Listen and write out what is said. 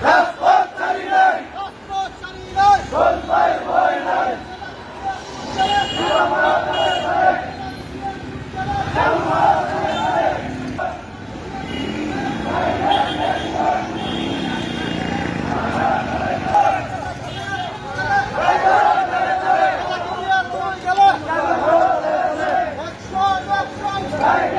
Let's go! Hey!